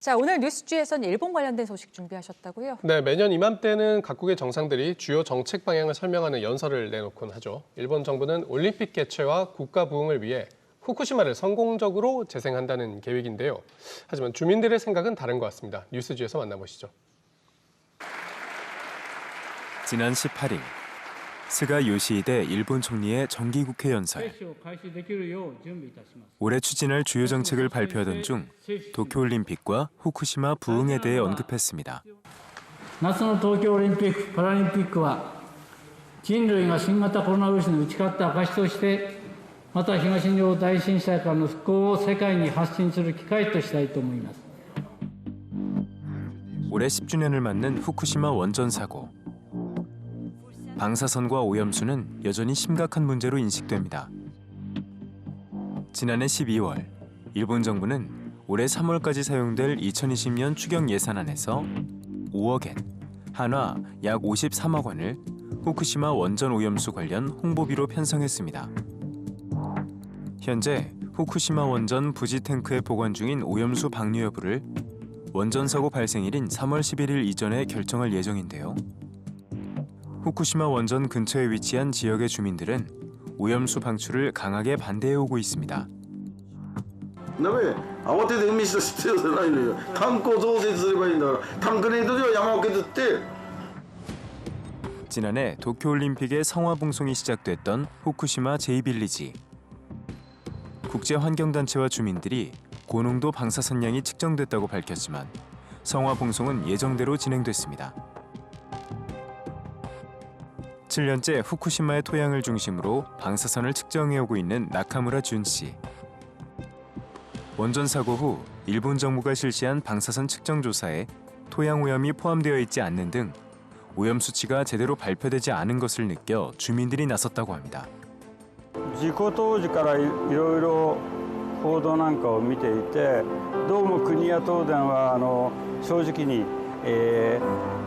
자, 오늘 뉴스지에선 일본 관련된 소식 준비하셨다고요? 네, 매년 이맘때는 각국의 정상들이 주요 정책 방향을 설명하는 연설을 내놓곤 하죠. 일본 정부는 올림픽 개최와 국가 부흥을 위해 후쿠시마를 성공적으로 재생한다는 계획인데요. 하지만 주민들의 생각은 다른 것 같습니다. 뉴스지에서 만나보시죠. 지난 18일 스가 요시히데 일본 총리의 정기국회 연설 接種を開始できるよう準備いたします。 올해 추진할 주요 정책을 발표하던 중 도쿄올림픽과 후쿠시마 부흥에 대해 언급했습니다. 夏の東京オリンピック・パラリンピックは人類が新型コロナウイルスに打ち勝った証としてまた東日本大震災からの復興を世界に発信する機会としたいと思います 올해 10주년을 맞는 후쿠시마 원전 사고. 방사선과 오염수는 여전히 심각한 문제로 인식됩니다. 지난해 12월 일본 정부는 올해 3월까지 사용될 2020년 추경 예산안에서 5억엔, 한화 약 53억 원을 후쿠시마 원전 오염수 관련 홍보비로 편성했습니다. 현재 후쿠시마 원전 부지 탱크에 보관 중인 오염수 방류 여부를 원전 사고 발생일인 3월 11일 이전에 결정할 예정인데요. 후쿠시마 원전 근처에 위치한 지역의 주민들은 오염수 방출을 강하게 반대해 오고 있습니다. ダメ慌てて海しと必要じゃないのよタンクを増設すればいいんだからタンクネートでは山を削って 지난해 도쿄올림픽의 성화봉송이 시작됐던 후쿠시마 제이빌리지. 국제환경단체와 주민들이 고농도 방사선량이 측정됐다고 밝혔지만 성화봉송은 예정대로 진행됐습니다. 7년째 후쿠시마의 토양을 중심으로 방사선을 측정해오고 있는 나카무라 준 씨. 원전 사고 후 일본 정부가 실시한 방사선 측정 조사에 토양 오염이 포함되어 있지 않는 등 오염 수치가 제대로 발표되지 않은 것을 느껴 주민들이 나섰다고 합니다. 事故当時からいろいろ報道なんかを見ていてどうも国や東電はあの正直に、えー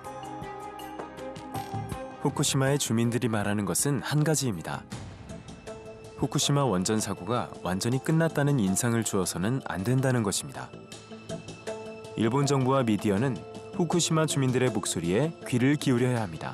후쿠시마의 주민들이 말하는 것은 한 가지입니다. 후쿠시마 원전 사고가 완전히 끝났다는 인상을 주어서는 안 된다는 것입니다. 일본 정부와 미디어는 후쿠시마 주민들의 목소리에 귀를 기울여야 합니다.